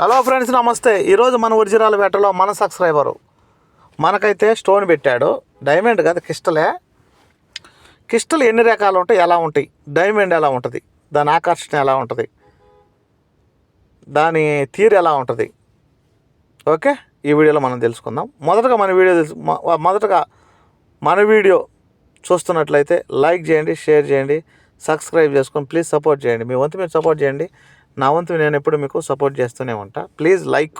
Hello friends నమస్తే. ఈరోజు మన ఒరిజినల్ వేటలో మన సబ్స్క్రైబరు మనకైతే స్టోన్ పెట్టాడు. డైమండ్ కదా కిస్టలే కిస్టల్ ఎన్ని రకాలు ఉంటాయి ఎలా ఉంటాయి? డైమండ్ ఎలా ఉంటుంది? దాని ఆకర్షణ ఎలా ఉంటుంది? దాని తీరు ఎలా ఉంటుంది? ఓకే ఈ వీడియోలో మనం తెలుసుకుందాం. మొదటగా మన వీడియో తెలుసు మొదటగా మన వీడియో చూస్తున్నట్లయితే లైక్ చేయండి షేర్ చేయండి సబ్స్క్రైబ్ చేసుకొని ప్లీజ్ సపోర్ట్ చేయండి. మీ వంతు మీరు సపోర్ట్ చేయండి. నా వంతు నేను ఎప్పుడు మీకు సపోర్ట్ చేస్తూనే ఉంటా. ప్లీజ్ లైక్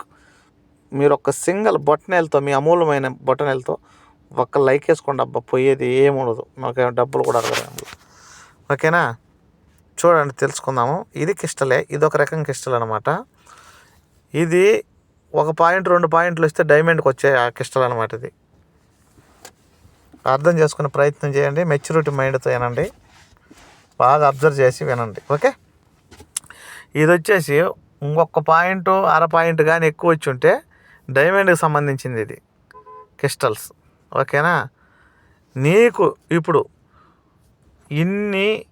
మీరు ఒక సింగిల్ బొట్టనేలతో మీ అమూల్యమైన బొటనెలతో ఒక్క లైక్ వేసుకోండి. అబ్బా పోయేది ఏముండదు నాకేం డబ్బులు కూడా అడగదు ఓకేనా చూడండి తెలుసుకుందాము. ఇది కిష్టలే ఇది ఒక రకం కిస్టల్ అనమాట ఇది ఒక పాయింట్ రెండు పాయింట్లు వస్తే డైమండ్కి వచ్చే ఆ కిష్టలు అనమాట ఇది. అర్థం చేసుకునే ప్రయత్నం చేయండి. మెచ్యూరిటీ మైండ్తో వినండి. బాగా అబ్జర్వ్ చేసి వినండి. ఓకే ఇది వచ్చేసి ఇంకొక పాయింట్ అర పాయింట్ కానీ ఎక్కువ వచ్చి ఉంటే డైమండ్కి సంబంధించింది ఇది. క్రిస్టల్స్. ఓకేనా? నీకు ఇప్పుడు ఇన్ని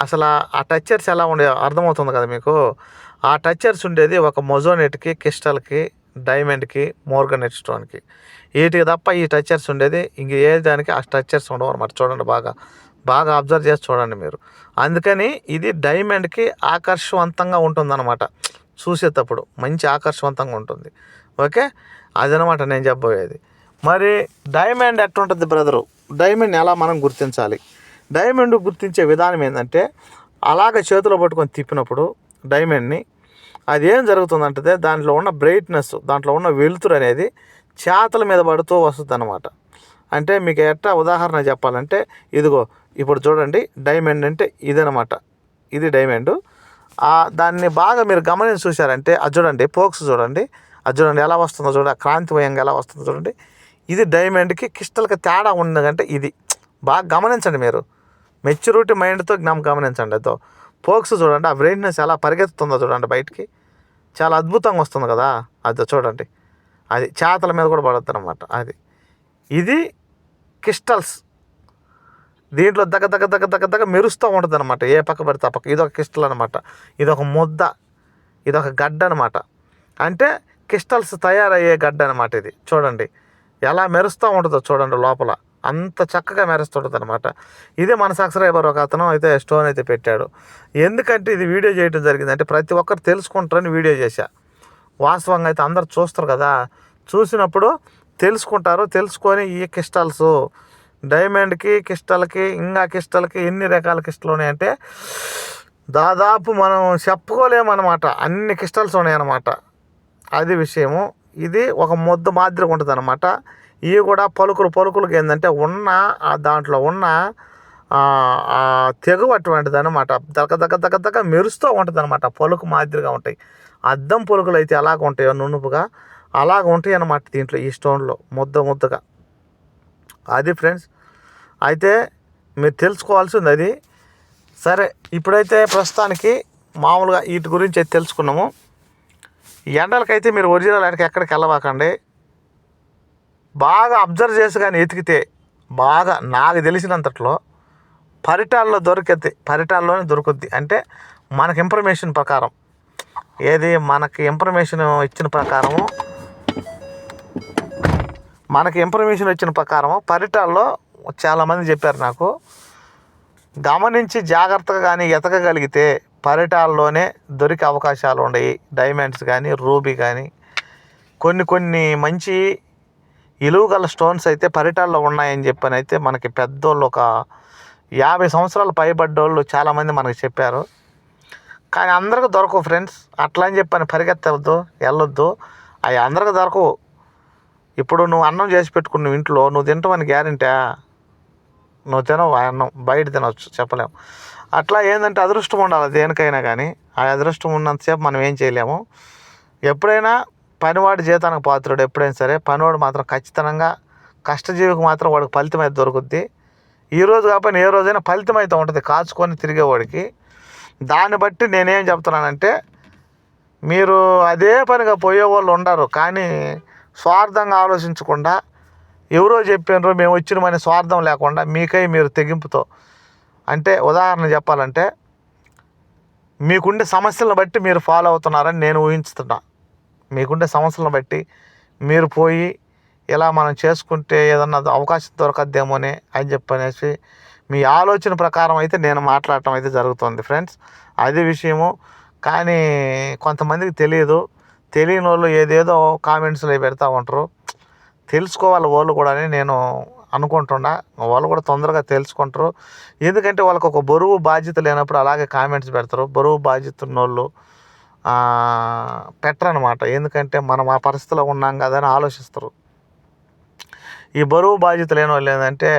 అసలు ఆ- టచ్చర్స్ ఎలా ఉండే అర్థమవుతుంది కదా మీకు? ఆ టచ్చర్స్ ఉండేది ఒక మొజోనెట్కి క్రిస్టల్కి డైమండ్కి మోర్గనెట్ స్టోన్కి. వీటికి తప్ప ఈ టచ్చర్స్ ఉండేది ఇంక ఏ దానికి ఆ టచ్చర్స్ ఉండవు అనమాట చూడండి బాగా. బాగా అబ్జర్వ్ చేసి చూడండి మీరు. అందుకని ఇది డైమండ్కి ఆకర్షవంతంగా ఉంటుందన్నమాట. చూసేటప్పుడు మంచి ఆకర్షవంతంగా ఉంటుంది. ఓకే? అదనమాట నేను చెప్పబోయేది. మరి డైమండ్ ఎట్టుంటుంది బ్రదరు? డైమండ్ ఎలా మనం గుర్తించాలి? డైమండ్ గుర్తించే విధానం ఏంటంటే అలాగ చేతిలో పట్టుకొని తిప్పినప్పుడు డైమండ్ని అది ఏం జరుగుతుందంటే దాంట్లో ఉన్న బ్రైట్నెస్ దాంట్లో ఉన్న వెలుతురు అనేది చేతల మీద పడుతూ వస్తుంది అనమాట అంటే మీకు ఎట్టా ఉదాహరణ చెప్పాలంటే ఇదిగో ఇప్పుడు చూడండి డైమండ్ అంటే ఇదనమాట ఇది డైమండ్ దాన్ని బాగా మీరు గమనించి చూశారంటే అది చూడండి పోక్స్ చూడండి అది చూడండి ఎలా వస్తుందో చూడండి క్రాంతిమయంగా ఎలా వస్తుందో చూడండి. ఇది డైమండ్కి క్రిస్టల్కి తేడా ఉన్నదంటే ఇది. బాగా గమనించండి మీరు. మెచ్యూరిటీ మైండ్తో జ్ఞాపం గమనించండి అదో. పోక్స్ చూడండి ఆ బ్రైట్నెస్ ఎలా పరిగెత్తుతుందో చూడండి బయటికి. చాలా అద్భుతంగా వస్తుంది కదా అది చూడండి. అది చేతల మీద కూడా పడుతుంది అనమాట అది. ఇది క్రిస్టల్స్. దీంట్లో దగ్గ దగ్గ దగ్గ దగ్గ దగ్గ మెరుస్తూ ఉంటుంది అనమాట ఏ పక్క పడితే ఆ పక్క. ఇది ఒక క్రిస్టల్ అనమాట ఇది ఒక ముద్ద. ఇది ఒక గడ్డ అనమాట అంటే క్రిస్టల్స్ తయారయ్యే గడ్డ అనమాట ఇది. చూడండి. ఎలా మెరుస్తూ ఉంటుందో చూడండి లోపల. అంత చక్కగా మెరుస్తుంటుంది అనమాట ఇదే మన సక్సరైబర్ ఒక అతను అయితే స్టోన్ అయితే పెట్టాడు. ఎందుకంటే ఇది వీడియో చేయడం జరిగింది. అంటే ప్రతి ఒక్కరు తెలుసుకుంటారని వీడియో చేశా. వాస్తవంగా అయితే అందరు చూస్తారు కదా. చూసినప్పుడు తెలుసుకుంటారు. తెలుసుకొని ఈ క్రిస్టల్స్ డైమండ్కి కిస్టల్కి ఇంకా కిస్టల్కి ఎన్ని రకాల కిస్టలు ఉన్నాయంటే దాదాపు మనం చెప్పుకోలేమన్నమాట. అన్ని కిస్టల్స్ ఉన్నాయన్నమాట. అది విషయము. ఇది ఒక ముద్ద మాదిరిగా ఉంటుంది అనమాట ఇవి కూడా పలుకులు పలుకులకి ఏంటంటే ఉన్న ఆ దాంట్లో ఉన్న తెగు అటువంటిది అనమాట దగ్గ దగ్గ దగ్గ దగ్గ మెరుస్తూ ఉంటుంది అనమాట పలుకు మాదిరిగా ఉంటాయి. అద్దం పలుకులు అయితే ఎలాగ ఉంటాయో నునుపుగా అలాగ ఉంటాయి అనమాట దీంట్లో ఈ స్టోన్లో ముద్ద ముద్దగా. అది ఫ్రెండ్స్ అయితే మీరు తెలుసుకోవాల్సింది అది. సరే ఇప్పుడైతే ప్రస్తుతానికి మామూలుగా వీటి గురించి అయితే తెలుసుకున్నాము. ఎండలకైతే మీరు ఒరిజినల్ ఆయనకి ఎక్కడికి వెళ్ళబాకండి. బాగా అబ్జర్వ్ చేసి కానీ ఎతికితే బాగా నాకు తెలిసినంతట్లో పరిటాల్లో దొరికిద్ది పరిటాల్లోనే దొరుకుద్ది. అంటే మనకి ఇన్ఫర్మేషన్ ప్రకారం. ఏది మనకి ఇన్ఫర్మేషన్ ఇచ్చిన ప్రకారము మనకి ఇన్ఫర్మేషన్ వచ్చిన ప్రకారము పరిటాల్లో చాలామంది చెప్పారు నాకు గమనించి జాగ్రత్తగా కానీ ఎతకగలిగితే పరిటాల్లోనే దొరికే అవకాశాలు ఉన్నాయి డైమండ్స్ కానీ రూబీ కానీ. కొన్ని కొన్ని మంచి ఇలువ గల స్టోన్స్ అయితే పరిటాల్లో ఉన్నాయని చెప్పని అయితే మనకి పెద్దోళ్ళు ఒక యాభై సంవత్సరాలు పైబడ్డోళ్ళు చాలామంది మనకి చెప్పారు. కానీ అందరికి దొరకవు ఫ్రెండ్స్. అట్లా అని చెప్పని పరిగెత్తవద్దు వెళ్ళొద్దు. అవి అందరికి దొరకవు. ఇప్పుడు నువ్వు అన్నం చేసి పెట్టుకున్న ఇంట్లో నువ్వు తింటామని గ్యారంటీ నువ్వు తినవు ఆ అన్నం బయట తినవచ్చు చెప్పలేము. అట్లా ఏంటంటే అదృష్టం ఉండాలి దేనికైనా కానీ. ఆ అదృష్టం ఉన్నంతసేపు మనం ఏం చేయలేము. ఎప్పుడైనా పనివాడి జీతానికి పాత్రుడు ఎప్పుడైనా సరే పనివాడు మాత్రం ఖచ్చితంగా కష్టజీవికి మాత్రం వాడికి ఫలితం అయితే దొరుకుద్ది. ఈ రోజు కాకపోయినా ఏ రోజైనా ఫలితం అయితే ఉంటుంది కాచుకొని తిరిగేవాడికి. దాన్ని బట్టి నేనేం చెప్తున్నానంటే మీరు అదే పనిగా పోయే వాళ్ళు ఉండరు కానీ స్వార్థంగా ఆలోచించకుండా ఎవరో చెప్పినారో మేము వచ్చినామనే స్వార్థం లేకుండా మీకై మీరు తెగింపుతో. అంటే ఉదాహరణ చెప్పాలంటే మీకుండే సమస్యలను బట్టి మీరు ఫాలో అవుతున్నారని నేను ఊహించుతున్నా. మీకుండే సమస్యలను బట్టి మీరు పోయి ఇలా మనం చేసుకుంటే ఏదన్నా అవకాశం దొరకద్దేమోనే అని చెప్పనేసి మీ ఆలోచన ప్రకారం అయితే నేను మాట్లాడటం అయితే జరుగుతుంది ఫ్రెండ్స్. అది విషయము కానీ కొంతమందికి తెలియదు. తెలియని వాళ్ళు ఏదేదో కామెంట్స్లో పెడతా ఉంటారు. తెలుసుకోవాలి వాళ్ళు కూడా అని నేను అనుకుంటున్నా. వాళ్ళు కూడా తొందరగా తెలుసుకుంటారు. ఎందుకంటే వాళ్ళకి ఒక బరువు బాధ్యత లేనప్పుడు అలాగే కామెంట్స్ పెడతారు. బరువు బాధ్యత ఉన్నోళ్ళు పెట్టరనమాట ఎందుకంటే మనం ఆ పరిస్థితిలో ఉన్నాం కదా అని ఆలోచిస్తారు. ఈ బరువు బాధ్యత లేని వాళ్ళు ఏంటంటే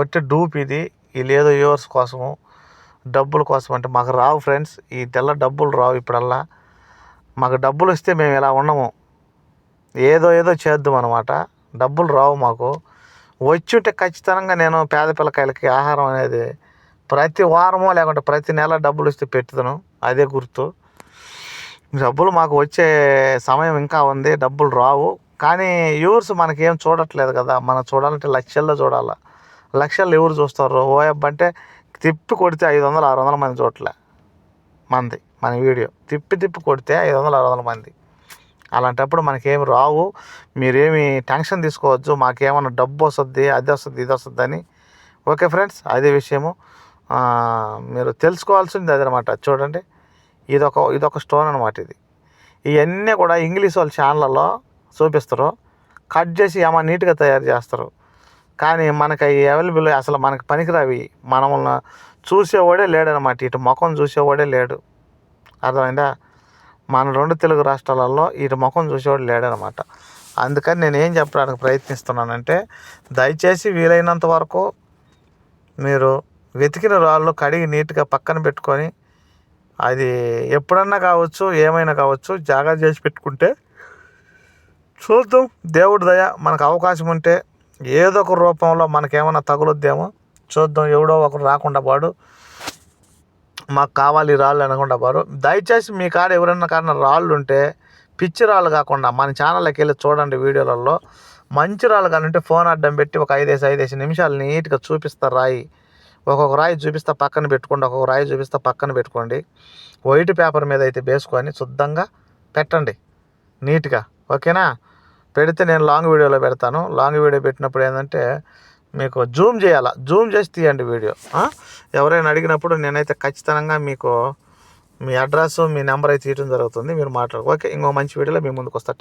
ఒట్టి డూప్ ఇది. వీళ్ళు ఏదో వ్యూవర్స్ కోసము డబ్బుల కోసం అంటే మాకు రావు ఫ్రెండ్స్. ఈ తెల్ల డబ్బులు రావు ఇప్పుడల్లా. మాకు డబ్బులు వస్తే మేము ఇలా ఉండము ఏదో ఏదో చేద్దాం అనమాట డబ్బులు రావు మాకు. వచ్చుంటే ఖచ్చితంగా నేను పేద పిల్లకాయలకి ఆహారం అనేది ప్రతి వారమో లేకుంటే ప్రతి నెల డబ్బులు ఇస్తే పెట్టుతాను అదే గుర్తు. డబ్బులు మాకు వచ్చే సమయం ఇంకా ఉంది డబ్బులు రావు. కానీ యూవర్స్ మనకేం చూడట్లేదు కదా మనం చూడాలంటే లక్షల్లో చూడాలి. లక్షల్లో ఎవరు చూస్తారు? ఓఎబ్ అంటే తిప్పి కొడితే ఐదు వందలు ఆరు వందల మంది చూడలే మంది మన వీడియో. తిప్పి తిప్పి కొడితే ఐదు వందలు ఆరు వందల మంది. అలాంటప్పుడు మనకేమి రావు మీరేమి టెన్షన్ తీసుకోవచ్చు మాకేమన్నా డబ్బు వస్తుంది అది వస్తుంది ఇది వస్తుంది అని. ఓకే ఫ్రెండ్స్ అదే విషయము. మీరు తెలుసుకోవాల్సింది అదనమాట చూడండి ఇదొక ఇదొక స్టోన్ అనమాట ఇది. ఇవన్నీ కూడా ఇంగ్లీష్ వాళ్ళ ఛానళ్ళలో చూపిస్తారు. కట్ చేసి ఏమో నీట్గా తయారు చేస్తారు. కానీ మనకి అవి అవైలబుల్ అసలు మనకి పనికిరావి మనం చూసేవాడే లేడనమాట ఇటు ముఖం చూసేవాడే లేడు. అర్థమైందా? మన రెండు తెలుగు రాష్ట్రాలలో ఇటు ముఖం చూసేవాడు లేడనమాట. అందుకని నేను ఏం చెప్పడానికి ప్రయత్నిస్తున్నానంటే దయచేసి వీలైనంత వరకు మీరు వెతికిన రాళ్ళు కడిగి నీట్గా పక్కన పెట్టుకొని అది ఎప్పుడన్నా కావచ్చు ఏమైనా కావచ్చు జాగ్రత్త చేసి పెట్టుకుంటే చూద్దాం. దేవుడి దయ మనకు అవకాశం ఉంటే ఏదో ఒక రూపంలో మనకేమైనా తగులుద్దేమో చూద్దాం. ఎవడో ఒకరు రాకుండా పాడు మాకు కావాలి రాళ్ళు అనకుండా వారు దయచేసి మీ కాడ ఎవరైనా కాడ రాళ్ళు ఉంటే పిచ్చి రాళ్ళు కాకుండా మన ఛానల్కి వెళ్ళి చూడండి వీడియోలలో. మంచి రాళ్ళు కానీ ఉంటే ఫోన్ అడ్డం పెట్టి ఒక ఐదేసి ఐదేసి నిమిషాలు నీట్గా చూపిస్తారు రాయి. ఒక్కొక్క రాయి చూపిస్తా పక్కన పెట్టుకోండి. ఒక్కొక్క రాయి చూపిస్తా పక్కన పెట్టుకోండి. వైట్ పేపర్ మీద అయితే వేసుకొని శుద్ధంగా పెట్టండి. నీట్గా. ఓకేనా? పెడితే నేను లాంగ్ వీడియోలో పెడతాను. లాంగ్ వీడియో పెట్టినప్పుడు ఏంటంటే మీకు జూమ్ చేయాలా? జూమ్ చేసి తీయండి వీడియో. ఎవరైనా అడిగినప్పుడు నేనైతే ఖచ్చితంగా మీకు మీ అడ్రస్ మీ నెంబర్ అయితే ఇవ్వడం జరుగుతుంది. మీరు మాట్లాడు. ఓకే ఇంకో మంచి వీడియోలో మీ ముందుకు వస్తా.